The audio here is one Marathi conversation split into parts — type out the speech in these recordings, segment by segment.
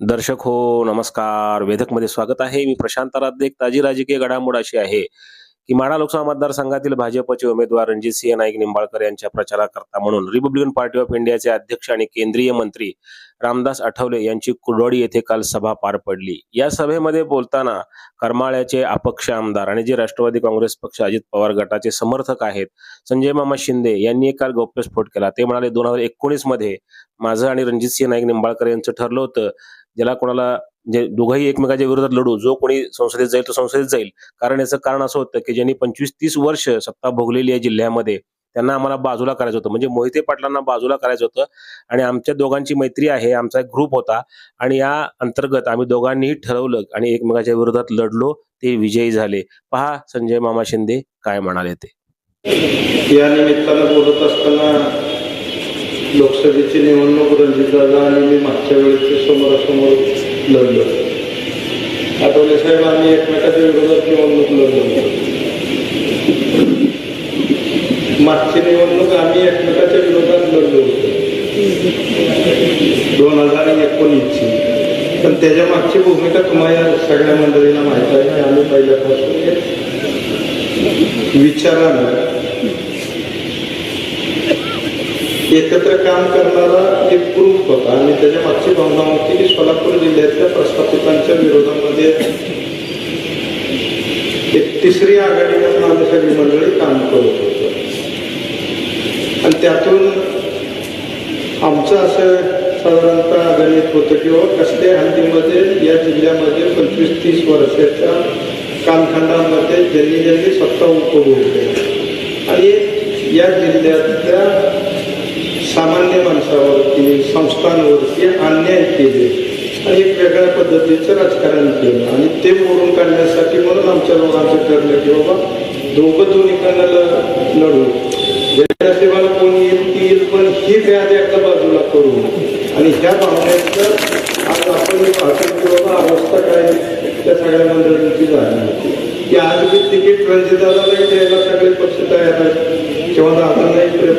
दर्शक हो नमस्कार. वेधकमध्ये स्वागत आहे. मी प्रशांत आराध्य एक ताजी राजकीय घडामोड अशी आहे की माढा लोकसभा मतदारसंघातील भाजपचे उमेदवार रणजितसिंह नाईक निंबाळकर यांच्या प्रचाराकरता म्हणून रिपब्लिकन पार्टी ऑफ इंडियाचे अध्यक्ष आणि केंद्रीय मंत्री रामदास आठवले यांची कुडवाडी येथे काल सभा पार पडली. या सभेमध्ये बोलताना करमाळ्याचे अपक्ष आमदार आणि जे राष्ट्रवादी काँग्रेस पक्ष अजित पवार गटाचे समर्थक आहेत संजय मामा शिंदे यांनी काल गौप्यस्फोट केला. ते म्हणाले दोन हजार एकोणीसमध्ये माझं आणि रणजितसिंह नाईक निंबाळकर यांचं ठरलं होतं. ज्याला कोणाला जे दोघंही एकमेकाच्या विरोधात लढू जो कोणी संसदेत जाईल तो संसदेत जाईल. कारण याचं कारण असं होतं की ज्यांनी पंचवीस तीस वर्ष सत्ता भोगलेली आहे जिल्ह्यामध्ये त्यांना आम्हाला बाजूला करायचं होतं. म्हणजे मोहिते पाटलांना बाजूला करायचं होतं आणि आमच्या दोघांची मैत्री आहे आमचा एक ग्रुप होता आणि या अंतर्गत आम्ही दोघांनीही ठरवलं आणि एकमेकाच्या विरोधात लढलो ते विजयी झाले. पहा संजय मामा शिंदे काय म्हणाले ते. या निमित्तानं बोलत असताना लोकसभेची निवडणूक रणजितदादा आणि मी मागच्या वेळेस समोरासमोर लढलो. आठवले साहेब आम्ही एकमेकाच्या विरोधात निवडणूक लढलो. मागची निवडणूक आम्ही एकमेकाच्या विरोधात लढलो. दोन हजार एकोणीसची. पण त्याच्या मागची भूमिका तुम्हाला सगळ्या मंडळींना माहीत आहे आम्ही पहिल्यापासून विचारानं एकत्र काम करणारा एक ग्रुप होता. आणि त्याच्या मागची भावना होती की सोलापूर जिल्ह्यातल्या प्रस्थापितांच्या विरोधामध्ये एक तिसरी आघाडी म्हणून आम्ही सगळी मंडळी काम करत होतो. आणि त्यातून आमचं असं साधारणतः गणित होतं की बाबा कसल्या हल्लीमध्ये या जिल्ह्यामध्ये पंचवीस तीस वर्षाच्या कालखंडामध्ये ज्यांनी ज्यांनी सत्ता उपभोगली आणि या जिल्ह्यातल्या सामान्य माणसावरती संस्थांवरती अन्याय केले. आणि एक वेगळ्या पद्धतीचं राजकारण केलं. आणि ते मोडून काढण्यासाठी म्हणून आमच्या लोकांचं ठरलं की बाबा दोघं दोन्ही कानाला लढू. जनसेवाला कोणी येईल ती येईल पण ही व्याध एका बाजूला करू. आणि ह्या भावनेचं आज आपण पाहतो की बाबा अवस्था काय त्या सगळ्या मंडळींची झाली होती. की आज मी तिकीट रणजितदादालाही द्यायला सगळे पक्ष तयार आहेत. किंवा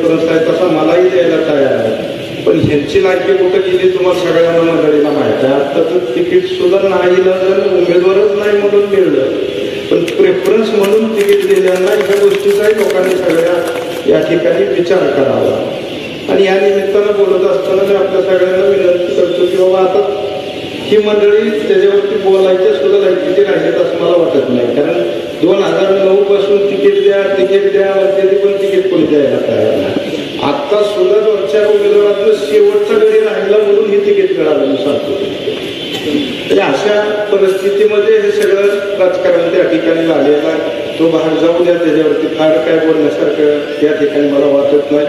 करत आहे तसा मलाही द्यायला तयार आहे. पण ह्यांची लायकी कुठं गेली तुम्हाला सगळ्यांना मंडळीला माहिती आहे. आत्ताचं तिकीट सुद्धा नाही तर उमेदवारच नाही म्हणून मिळलं. पण प्रेफरन्स म्हणून तिकीट दिल्यांना ह्या गोष्टीचाही लोकांनी सगळ्या या ठिकाणी विचार करावा. आणि या निमित्तानं बोलत असताना मी आपल्या सगळ्यांना विनंती करतो की बाबा आता ही मंडळी त्याच्यावरती बोलायची सुद्धा लायकीची राहिलेत असं मला वाटत नाही. कारण दोन हजार नऊ पासून तिकीट द्या तिकीट द्या वगैरे पण तिकीट कोणी द्यायला तयार नाही आता सुद्धा दोन चार शेवटचा घरी राहिला म्हणून हे तिकीट मिळालं सांगतो. म्हणजे अशा परिस्थितीमध्ये हे सगळं राजकारण त्या ठिकाणी लागलेला आहे. तो बाहेर जाऊ द्या त्याच्यावरती फार काय बोलण्यासारखं या ठिकाणी मला वाटत नाही.